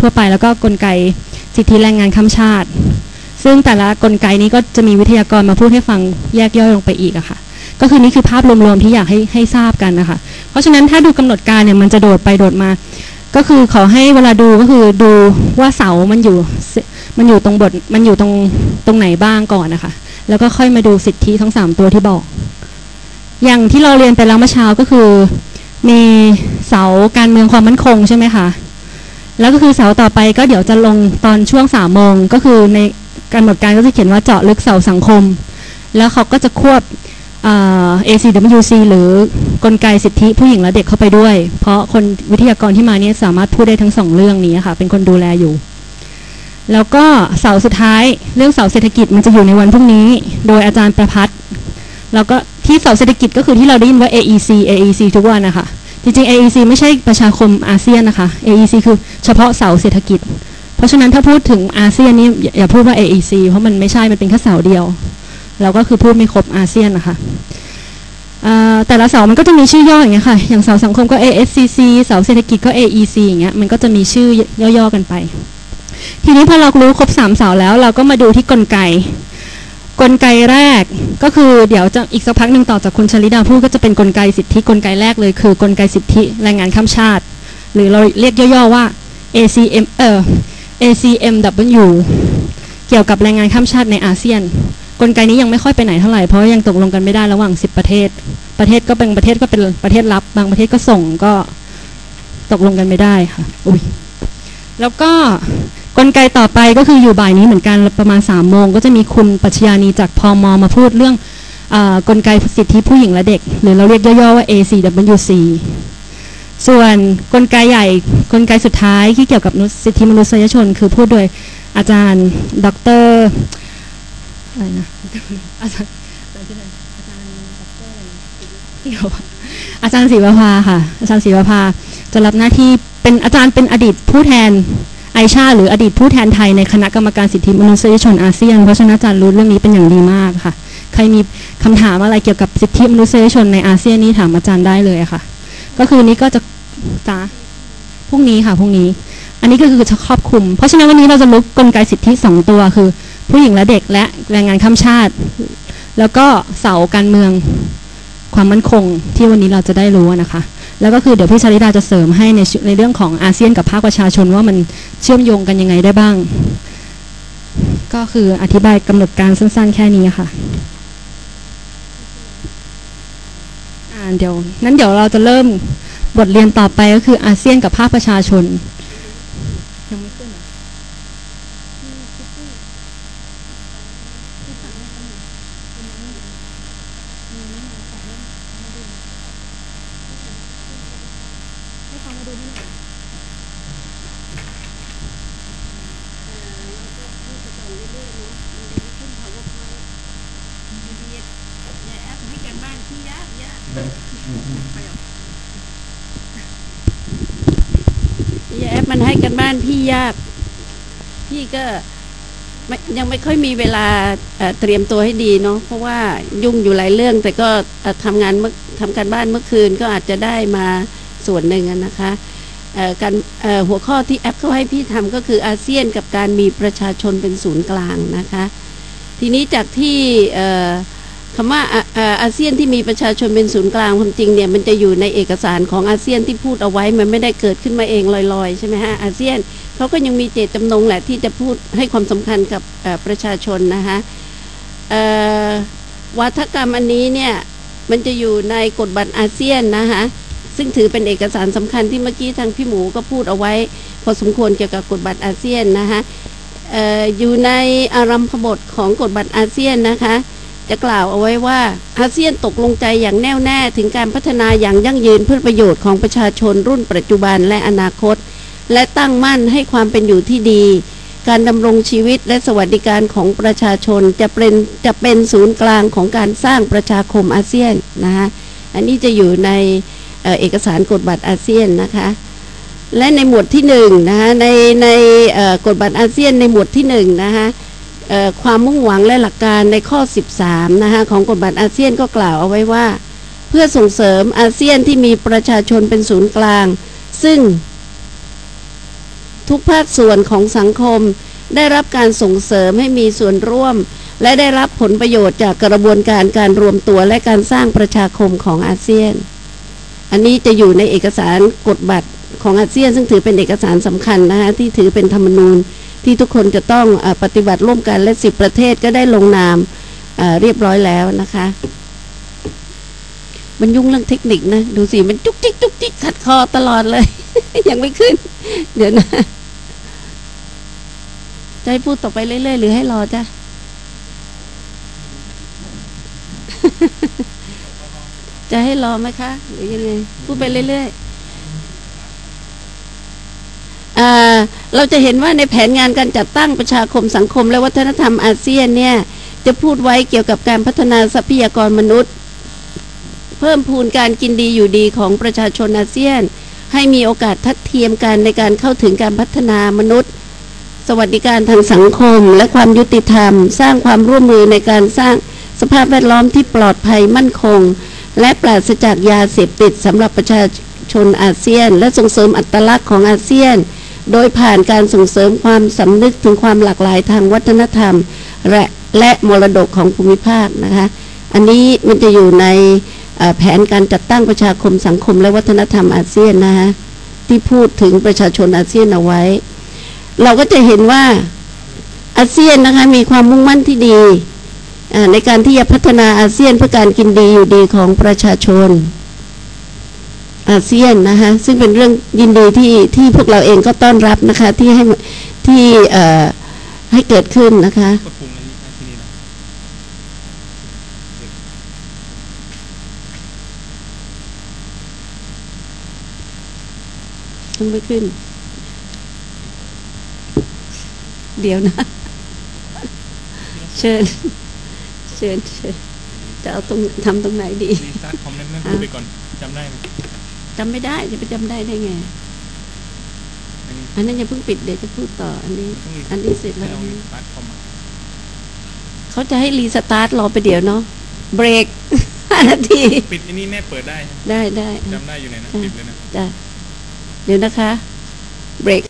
ทั่วไปแล้วก็กลไกสิทธิแรงงานข้ามชาติ ซึ่งแต่ละกลไกนี้ก็จะมีวิทยากรมาพูดให้ฟังแยกย่อยลงไปอีกอะค่ะ ก็คือนี่คือภาพรวมๆที่อยากให้ให้ทราบกันนะคะ เพราะฉะนั้นถ้าดูกำหนดการเนี่ยมันจะโดดไปโดดมา ก็คือขอให้เวลาดูก็คือดูว่าเสามันอยู่มันอยู่ตรงบทมันอยู่ตรงตรงไหนบ้างก่อนนะคะ แล้วก็ค่อยมาดูสิทธิทั้งสามตัวที่บอก อย่างที่เราเรียนไปแล้วเมื่อเช้าก็คือ มีเสาการเมืองความมั่นคงใช่ไหมคะ แล้วก็คือเสาต่อไปก็เดี๋ยวจะลงตอนช่วงสามโมงก็คือในการหมดการก็จะเขียนว่าเจาะลึกเสาสังคม แล้วเขาก็จะควบเอ่อ ACWC หรือกลไกสิทธิผู้หญิงและเด็กเข้าไปด้วย เพราะคนวิทยากรที่มาเนี่ยสามารถพูดได้ทั้งสองเรื่องนี้ค่ะ เป็นคนดูแลอยู่ แล้วก็เสาสุดท้ายเรื่องเสาเศรษฐกิจมันจะอยู่ในวันพรุ่งนี้ โดยอาจารย์ประพัฒน์แล้วก็ที่เสาเศรษฐกิจก็คือที่เราได้ยินว่า AEC AEC ทุกวันนะคะ จริงๆ AEC ไม่ใช่ประชาคมอาเซียนนะคะ AEC คือเฉพาะเสาเศรษฐกิจ เพราะฉะนั้นถ้าพูดถึงอาเซียนนี่อย่าพูดว่า AEC เพราะมันไม่ใช่ มันเป็นแค่เสาเดียว เราก็คือพูดไม่ครบอาเซียนนะคะแต่ละเสามันก็จะมีชื่อย่ออย่างเงี้ยค่ะ อย่างเสาสังคมก็ ASCC เสาเศรษฐกิจก็ AEC อย่างเงี้ย มันก็จะมีชื่อย่อๆกันไป ทีนี้พอเรารู้ครบสามเสาแล้ว เราก็มาดูที่กลไก กลไกแรกก็คือเดี๋ยวจะอีกสักพักหนึ่งต่อจากคุณชลิดาพูดก็จะเป็นกลไกสิทธิกลไกแรกเลย คือกลไกสิทธิแรงงานข้ามชาติ หรือเราเรียกย่อๆว่า ACM เอ่อ ACMW เกี่ยวกับแรงงานข้ามชาติในอาเซียน กลไกนี้ยังไม่ค่อยไปไหนเท่าไหร่เพราะยังตกลงกันไม่ได้ระหว่าง 10 ประเทศ ประเทศก็เป็นประเทศก็เป็นประเทศลับ บางประเทศก็ส่งก็ตกลงกันไม่ได้ค่ะอุ้ยแล้วก็ กลไกต่อไปก็คืออยู่บ่ายนี้เหมือนกันประมาณ3ามโมงก็จะมีคุณปัชญานีจากพมมาพูดเรื่องอกลไกสิทธิผู้หญิงและเด็ก หรือเราเรียกย่อๆว่า ACWC ส่วนกลไกใหญ่กลไกสุดท้ายที่เกี่ยวกับสิทธิมนุษยชน คือพูดโดยอาจารย์ดรอะไรนะอาจารย์อาจารย์อาจารย์ดรที่เขาอาจารย์ศิวภาค่ะ อาจารย์ศิวภาจะรับหน้าที่เป็นอาจารย์เป็นอดีตผู้แทน ไอชาหรืออดีตผู้แทนไทยในคณะกรรมการสิทธิมนุษยชนอาเซียน เพราะฉะนั้นอาจารย์รู้เรื่องนี้เป็นอย่างดีมากค่ะ ใครมีคำถามอะไรเกี่ยวกับสิทธิมนุษยชนในอาเซียนนี่ถามอาจารย์ได้เลยค่ะ ก็คือนี้ก็จะจ้าพรุ่งนี้ค่ะพรุ่งนี้ อันนี้ก็คือจะครอบคลุม เพราะฉะนั้นวันนี้เราจะลุกกลไกสิทธิสองตัวคือ ผู้หญิงและเด็กและแรงงานข้ามชาติ แล้วก็เสาการเมือง ความมั่นคงที่วันนี้เราจะได้รู้นะคะ แล้วก็คือเดี๋ยวพี่ชาลิดาจะเสริมให้ในในเรื่องของอาเซียนกับภาคประชาชนว่ามันเชื่อมโยงกันยังไงได้บ้าง ก็คืออธิบายกำหนดการสั้นๆ แค่นี้ค่ะอ่าเดี๋ยวนั้นเดี๋ยวเราจะเริ่มบทเรียนต่อไปก็คืออาเซียนกับภาคประชาชนยังไม่ขึ้น เหรอแอปมันให้กันบ้านพี่ยาก พี่ก็ไม่ยังไม่ค่อยมีเวลาเตรียมตัวให้ดีเนาะเพราะว่ายุ่งอยู่หลายเรื่อง แต่ก็ทำงานเมื่อทำการบ้านเมื่อคืนก็อาจจะได้มา ส่วนหนึ่งนะคะการหัวข้อที่แอปเขาให้พี่ทำก็คืออาเซียนกับการมีประชาชนเป็นศูนย์กลางนะคะ ทีนี้จากที่คำว่าอาอ่าเซียนที่มีประชาชนเป็นศูนย์กลางความจริงเนี่ยมันจะอยู่ในเอกสารของอาเซียนที่พูดเอาไว้มันไม่ได้เกิดขึ้นมาเองลอยๆใช่ไหมฮะอาเซียนเขาก็ยังมีเจตจำนงแหละที่จะพูดให้ความสำคัญกับประชาชนนะคะวาทกรรมอันนี้เนี่ยมันจะอยู่ในกฎบัตรอาเซียนนะคะ ซึ่งถือเป็นเอกสารสำคัญที่เมื่อกี้ทางพี่หมูก็พูดเอาไว้ พอสมควรเกี่ยวกับกฎบัตรอาเซียนนะคะอออยู่ในอารัมพบทของกฎบัตรอาเซียนนะคะ จะกล่าวเอาไว้ว่าอาเซียนตกลงใจอย่างแน่วแน่ถึงการพัฒนาอย่างยั่งยืนเพื่อประโยชน์ของประชาชนรุ่นปัจจุบันและอนาคต และตั้งมั่นให้ความเป็นอยู่ที่ดีการดำรงชีวิตและสวัสดิการของประชาชนจะเป็นจะเป็นศูนย์กลางของการสร้างประชาคมอาเซียนนะคะอันนี้จะอยู่ใน เอกสารกฎบัตรอาเซียนนะคะและในหมวดที่หนึ่งนะคะในในกฎบัตรอาเซียนในหมวดที่หนึ่งนะคะความมุ่งหวังและหลักการในข้อ 13นะคะของกฎบัตรอาเซียนก็กล่าวเอาไว้ว่า เพื่อส่งเสริมอาเซียนที่มีประชาชนเป็นศูนย์กลาง ซึ่ง ทุกภาคส่วนของสังคม ได้รับการส่งเสริมให้มีส่วนร่วม และได้รับผลประโยชน์จากกระบวนการการรวมตัวและการสร้างประชาคมของอาเซียน อันนี้จะอยู่ในเอกสารกฎบัตรของอาเซียน ซึ่งถือเป็นเอกสารสำคัญนะคะที่ถือเป็นธรรมนูญที่ทุกคนจะต้องอปฏิบัติร่วมกันและสิบประเทศก็ได้ลงนามเรียบร้อยแล้วนะคะ มันยุ่งเรื่องเทคนิคนะ ดูสิ มันจุกจิกจุกจิกขัดคอตลอดเลย ยังไม่ขึ้น เดี๋ยวนะ จะให้พูดต่อไปเรื่อยๆ หรือให้รอจ้ะ จะให้รอไหมคะ หรือยังไงพูดไปเรื่อยๆอ่าเราจะเห็นว่าในแผนงานการจัดตั้งประชาคมสังคม และวัฒนธรรมอาเซียนเนี่ย จะพูดไว้เกี่ยวกับการพัฒนาทรัพยากรมนุษย์ เพิ่มพูนการกินดีอยู่ดีของประชาชนอาเซียน ให้มีโอกาสทัดเทียมกันในการเข้าถึงการพัฒนามนุษย์ สวัสดิการทางสังคม และความยุติธรรม สร้างความร่วมมือในการสร้างสภาพแวดล้อมที่ปลอดภัยมั่นคง และปราศจากยาเสพติดสำหรับประชาชนอาเซียน และส่งเสริมอัตลักษณ์ของอาเซียน โดยผ่านการส่งเสริมความสำนึกถึงความหลากหลายทางวัฒนธรรม และและมรดกของภูมิภาคนะคะ อันนี้มันจะอยู่ในแผนการจัดตั้งประชาคมสังคมและวัฒนธรรมอาเซียนนะคะที่พูดถึงประชาชนอาเซียนเอาไว้ เราก็จะเห็นว่าอาเซียนนะคะมีความมุ่งมั่นที่ดี ในการที่จะพัฒนาอาเซียนเพื่อการกินดีอยู่ดีของประชาชน อาเซียนนะคะซึ่งเป็นเรื่องยินดีที่ที่พวกเราเองก็ต้อนรับนะคะที่ให้ที่ให้เกิดขึ้นนะคะกดปุ่มอันนี้นะที่นี่นะต้องไม่ขึ้น เดี๋ยวนะ เชิญ เชิญเชิญจะเอาตรงทำตรงไหนดีรีสตาร์ทคอมเมนต์นั่นพูดไปก่อนจำได้ไหมจำไม่ได้จะไปจำได้ได้ไงอันนี้อันนั้นอย่าเพิ่งปิดเดี๋ยวจะพูดต่อ อันนี้ต้องรีอันนี้เสร็จให้แล้วเรารีสตาร์ทคอมมาเขาจะให้รีสตาร์ทรอไปเดี๋ยวเนาะเบรกห้านาทีปิดอันนี้แน่เปิดได้ ได้ได้จำได้อยู่ไหนนะอะปิดเลยนะจ้ะเดี๋ยวนะคะ เบรก